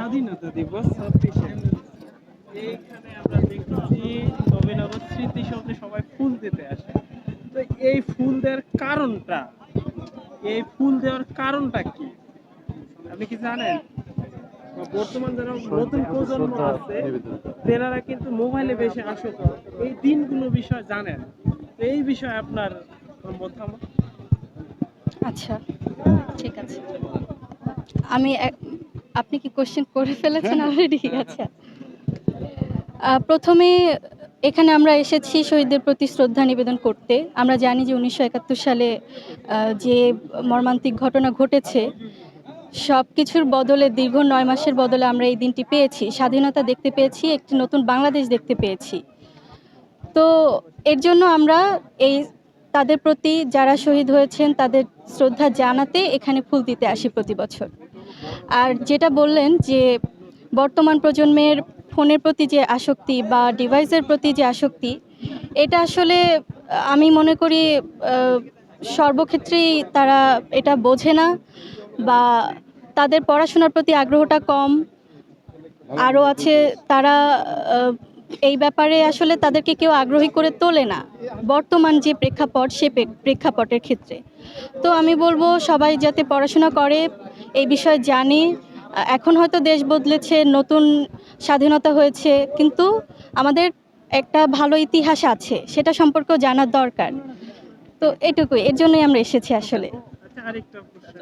স্বাধীনতা দিবস ছাব্বিশে এইখানে আমরা নবীনগর স্মৃতি সৌধে সবাই ফুল দিতে আসে। তো এই ফুল দেওয়ার কারণটা এই ফুল দেওয়ার কারণটা কি? আপনি কি জানেন? বর্তমান যারা নতুন প্রজন্ম আছে তেনারা কিন্তু মোবাইলে বেশি আসক্ত। এই দিনগুলো বিষয় জানেন। তো এই বিষয়ে আপনার মতামত? আচ্ছা ঠিক আছে। আমি এক- আপনি কি কোশ্চেন করে ফেলেছেন অলরেডি আচ্ছা। আহ, প্রথমে এখানে আমরা এসেছি শহীদদের প্রতি শ্রদ্ধা নিবেদন করতে। আমরা জানি যে উনিশশো একাত্তর সালে যে মর্মান্তিক ঘটনা ঘটেছে সব কিছুর বদলে দীর্ঘ নয় মাসের বদলে আমরা এই দিনটি পেয়েছি। স্বাধীনতা দেখতে পেয়েছি একটি নতুন বাংলাদেশ দেখতে পেয়েছি। তো এর জন্য আমরা এই তাদের প্রতি যারা শহীদ হয়েছেন তাদের শ্রদ্ধা জানাতে এখানে ফুল দিতে আসি প্রতি বছর। আর যেটা বললেন যে বর্তমান প্রজন্মের ফোনের প্রতি যে আসক্তি বা ডিভাইসের প্রতি যে আসক্তি, এটা আসলে, আমি মনে করি সর্বক্ষেত্রেই তারা এটা বোঝে না বা তাদের পড়াশোনার প্রতি আগ্রহটা কম। আরও আছে, তারা এই ব্যাপারে আসলে তাদেরকে কেউ আগ্রহী করে তোলে না। বর্তমান যে প্রেক্ষাপট, সে প্রেক্ষাপটের ক্ষেত্রে। তো আমি বলব, সবাই যাতে পড়াশোনা করে এই বিষয়ে জানি। এখন হয়তো দেশ বদলেছে, নতুন স্বাধীনতা হয়েছে, কিন্তু আমাদের একটা ভালো ইতিহাস আছে, সেটা সম্পর্কেও জানার দরকার। তো এটুকুই, এর জন্যই আমরা এসেছি আসলে।